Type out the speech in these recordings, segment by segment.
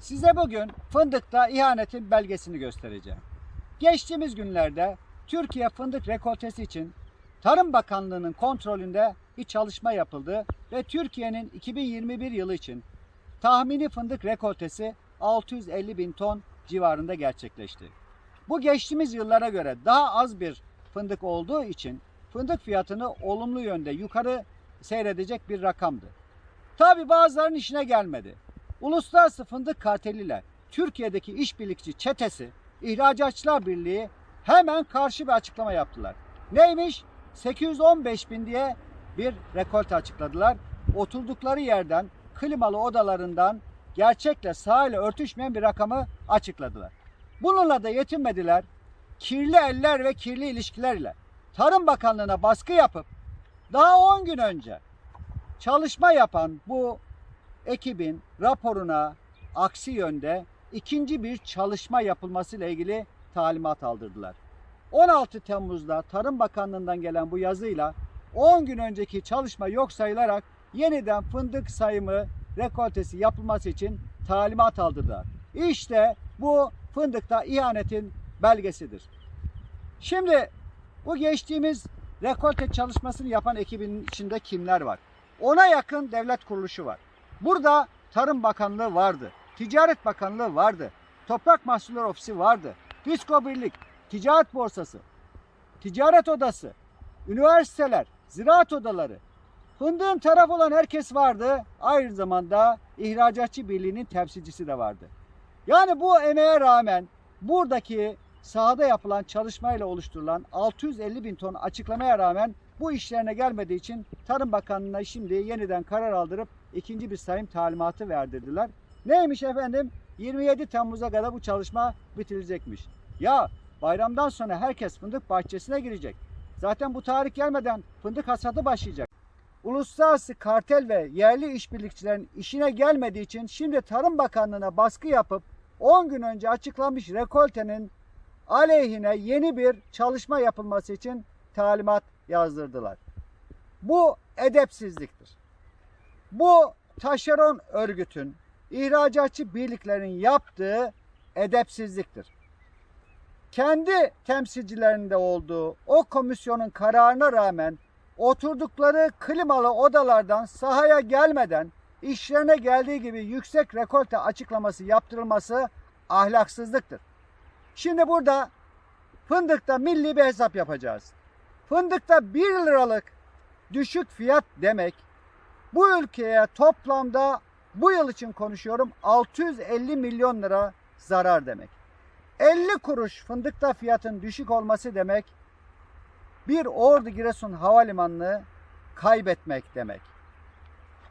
Size bugün fındıkta ihanetin belgesini göstereceğim. Geçtiğimiz günlerde Türkiye fındık rekoltesi için Tarım Bakanlığı'nın kontrolünde bir çalışma yapıldı ve Türkiye'nin 2021 yılı için tahmini fındık rekoltesi 650 bin ton civarında gerçekleşti. Bu geçtiğimiz yıllara göre daha az bir fındık olduğu için fındık fiyatını olumlu yönde yukarı seyredecek bir rakamdı. Tabi bazılarının işine gelmedi. Uluslararası Fındık Karteli ile Türkiye'deki işbirlikçi çetesi İhracatçılar Birliği hemen karşı bir açıklama yaptılar. Neymiş? 815 bin diye bir rekolte açıkladılar. Oturdukları yerden klimalı odalarından gerçekle sahile örtüşmeyen bir rakamı açıkladılar. Bununla da yetinmediler. Kirli eller ve kirli ilişkiler ile Tarım Bakanlığı'na baskı yapıp daha 10 gün önce çalışma yapan bu ekibin raporuna aksi yönde ikinci bir çalışma yapılması ile ilgili talimat aldırdılar. 16 Temmuz'da Tarım Bakanlığı'ndan gelen bu yazıyla 10 gün önceki çalışma yok sayılarak yeniden fındık sayımı rekoltesi yapılması için talimat aldırdılar. İşte bu fındıkta ihanetin belgesidir. Şimdi bu geçtiğimiz rekolte çalışmasını yapan ekibin içinde kimler var? Ona yakın devlet kuruluşu var. Burada Tarım Bakanlığı vardı. Ticaret Bakanlığı vardı. Toprak Mahsulleri Ofisi vardı. Fisko Birlik, Ticaret Borsası, Ticaret Odası, üniversiteler, ziraat odaları. Fındığın taraf olan herkes vardı. Aynı zamanda İhracatçı Birliği'nin temsilcisi de vardı. Yani bu emeğe rağmen buradaki sahada yapılan çalışmayla oluşturulan 650 bin ton açıklamaya rağmen bu işlerine gelmediği için Tarım Bakanlığı'na şimdi yeniden karar aldırıp ikinci bir sayım talimatı verdirdiler. Neymiş efendim? 27 Temmuz'a kadar bu çalışma bitirilecekmiş. Ya bayramdan sonra herkes fındık bahçesine girecek. Zaten bu tarih gelmeden fındık hasadı başlayacak. Uluslararası kartel ve yerli işbirlikçilerin işine gelmediği için şimdi Tarım Bakanlığı'na baskı yapıp 10 gün önce açıklanmış rekoltenin aleyhine yeni bir çalışma yapılması için talimat yazdırdılar. Bu edepsizliktir. Bu taşeron örgütün, ihracatçı birliklerin yaptığı edepsizliktir. Kendi temsilcilerinde olduğu o komisyonun kararına rağmen oturdukları klimalı odalardan sahaya gelmeden işlerine geldiği gibi yüksek rekolte açıklaması yaptırılması ahlaksızlıktır. Şimdi burada fındıkta milli bir hesap yapacağız. Fındıkta 1 liralık düşük fiyat demek bu ülkeye toplamda bu yıl için konuşuyorum 650 milyon lira zarar demek. 50 kuruş fındıkta fiyatın düşük olması demek bir Ordu Giresun Havalimanı'nı kaybetmek demek.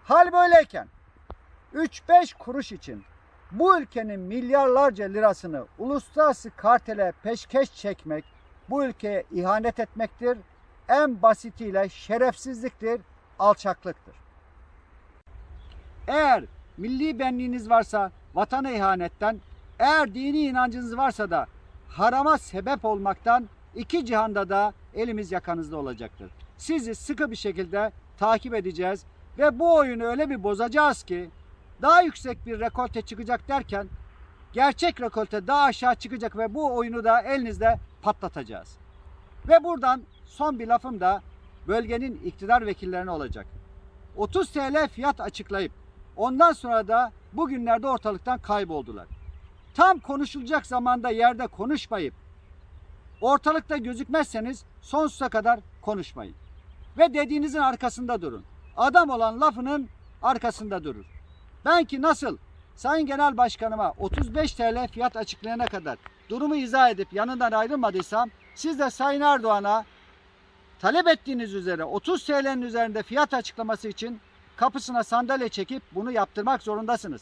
Hal böyleyken 3-5 kuruş için bu ülkenin milyarlarca lirasını uluslararası kartele peşkeş çekmek bu ülkeye ihanet etmektir. En basitiyle şerefsizliktir, alçaklıktır. Eğer milli benliğiniz varsa vatana ihanetten, eğer dini inancınız varsa da harama sebep olmaktan iki cihanda da elimiz yakanızda olacaktır. Sizi sıkı bir şekilde takip edeceğiz ve bu oyunu öyle bir bozacağız ki daha yüksek bir rekolte çıkacak derken gerçek rekolte daha aşağı çıkacak ve bu oyunu da elinizde patlatacağız. Ve buradan son bir lafım da bölgenin iktidar vekillerine olacak. 30 TL fiyat açıklayıp ondan sonra da bugünlerde ortalıktan kayboldular. Tam konuşulacak zamanda yerde konuşmayıp ortalıkta gözükmezseniz sonsuza kadar konuşmayın. Ve dediğinizin arkasında durun. Adam olan lafının arkasında durur. Ben ki nasıl Sayın Genel Başkanıma 35 TL fiyat açıklayana kadar durumu izah edip yanından ayrılmadıysam siz de Sayın Erdoğan'a talep ettiğiniz üzere 30 TL'nin üzerinde fiyat açıklaması için kapısına sandalye çekip bunu yaptırmak zorundasınız.